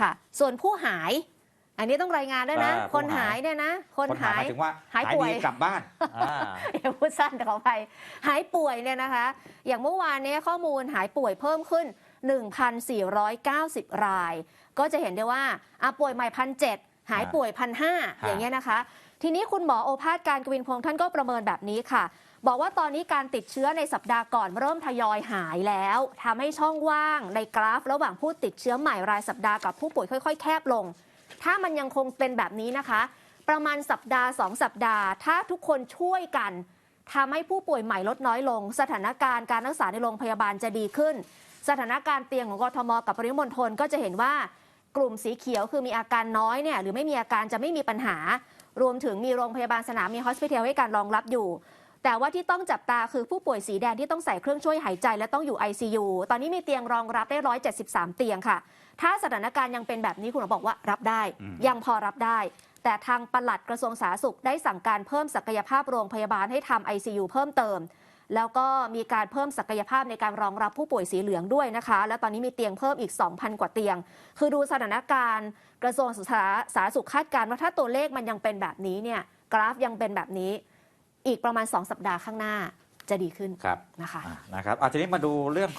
ค่ะ ส่วนผู้หาย อันนี้ต้องรายงานด้วยนะ อ่าคนผู้หาหาย ยเนี่ยนะ คนคนหาหายยหมายถึงว่าหายป่วย ดีกลับบ้านอ่า อย่าพูดสั้นขออภัยหายป่วยเนี่ยนะคะ อย่างเมื่อวานเนี้ข้อมูลหายป่วยเพิ่มขึ้น 1,490 ราย ก็จะเห็นได้ว่าอะป่วยใหม่พันเหายป่วยพันห้าอย่างเงี้ยนะคะ ทีนี้คุณหมอโอภาสการกวินพงษ์ท่านก็ประเมินแบบนี้ค่ะ บอกว่าตอนนี้การติดเชื้อในสัปดาห์ก่อนเริ่มทยอยหายแล้วทำให้ช่องว่างในกราฟ ระหว่างผู้ติดเชื้อใหม่รายสัปดาห์กับผู้ป่วยค่อย ๆ แคบลง ถ้ามันยังคงเป็นแบบนี้นะคะ ประมาณสัปดาห์ 2 สัปดาห์ ถ้าทุกคนช่วยกันทำให้ผู้ป่วยใหม่ลดน้อยลง สถานการณ์การรักษาในโรงพยาบาลจะดีขึ้น สถานการณ์เตียงของกทม กับปริมณฑลก็จะเห็นว่า กลุ่มสีเขียวคือมีอาการน้อยเนี่ยหรือไม่มีอาการจะไม่มีปัญหา รวมถึงมีโรงพยาบาลสนามมีฮอสพิทอลให้การรองรับอยู่ แต่ว่าที่ต้องจับตาคือผู้ป่วยสีแดงที่ต้องใส่เครื่องช่วยหายใจและต้องอยู่ ICU ตอนนี้มีเตียงรองรับได้ 173 เตียงค่ะ ถ้าสถานการณ์ยังเป็นแบบนี้คุณหมอบอกว่ารับได้อืมยังพอรับได้ แต่ทางปลัดกระทรวงสาธารณสุขได้สั่งการเพิ่มศักยภาพโรงพยาบาลให้ทำ ICU เพิ่มเติม แล้วก็มีการเพิ่มศักยภาพในการรองรับผู้ป่วยสีเหลืองด้วยนะคะ และตอนนี้มีเตียงเพิ่มอีก 2,000 กว่าเตียง คือดูสถานการณ์ กระทรวงสาธารณสุขคาดการณ์ว่าถ้าตัวเลขมันยังเป็นแบบนี้เนี่ยกราฟยังเป็นแบบนี้ อีกประมาณ 2 สัปดาห์ข้างหน้าจะดีขึ้นครับนะคะอะนะครับเอาทีนี้มาดูเรื่อง